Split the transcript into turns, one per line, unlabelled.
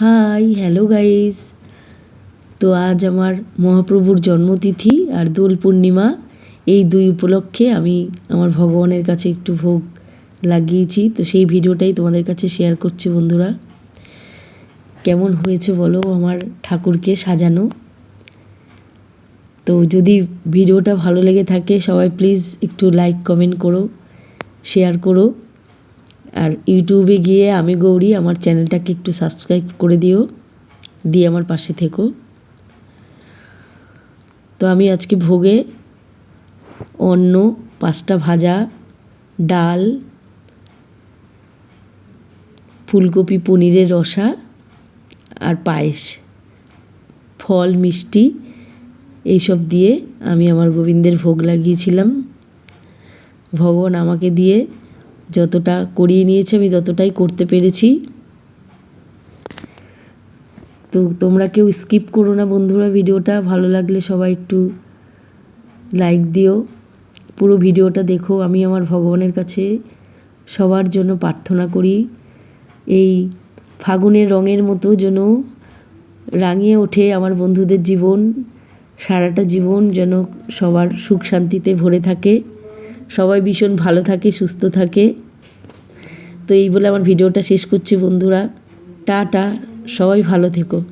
Hi hello guys তো আজ আমার মহাপ্রভুর জন্মতিথি আর দোল পূর্ণিমা। এই দুই উপলক্ষে আমি আমার ভগবানের কাছে একটু ভোগ লাগিয়েছি। তো সেই ভিডিওটাই তোমাদের কাছে শেয়ার করছি বন্ধুরা। কেমন হয়েছে বলো আমার ঠাকুরকে সাজানো? তো যদি ভিডিওটা ভালো লেগে থাকে, সবাই প্লিজ একটু লাইক কমেন্ট করো শেয়ার করো। আর ইউটিউবে গিয়ে আমি গৌরী, আমার চ্যানেলটাকে একটু সাবস্ক্রাইব করে দিও। দিয়ে আমার পাশে থেকো। তো আমি আজকে ভোগে অন্ন, পাঁচটা ভাজা, ডাল, ফুলকপি পনিরের রসা আর পায়েস, ফল, মিষ্টি, এইসব দিয়ে আমি আমার গোবিন্দের ভোগ লাগিয়েছিলাম। ভগবান আমাকে দিয়ে যতটা করিয়ে নিয়েছে, আমি ততটাই করতে পেরেছি। তো তোমরা কেউ স্কিপ করো না বন্ধুরা ভিডিওটা, ভালো লাগলে সবাই একটু লাইক দিও। পুরো ভিডিওটা দেখো, আমি আমার ভগবানের কাছে সবার জন্য প্রার্থনা করি। এই ফাগুনের রঙের মতো যেন রাঙিয়ে ওঠে আমার বন্ধুদের জীবন, সারাটা জীবন যেন সবার সুখ শান্তিতে ভরে থাকে। সবাই ভীষণ ভালো থাকে, সুস্থ থাকে। তো এই বলে আমার ভিডিওটা শেষ করছি বন্ধুরা। টাটা, সবাই ভালো থেকো।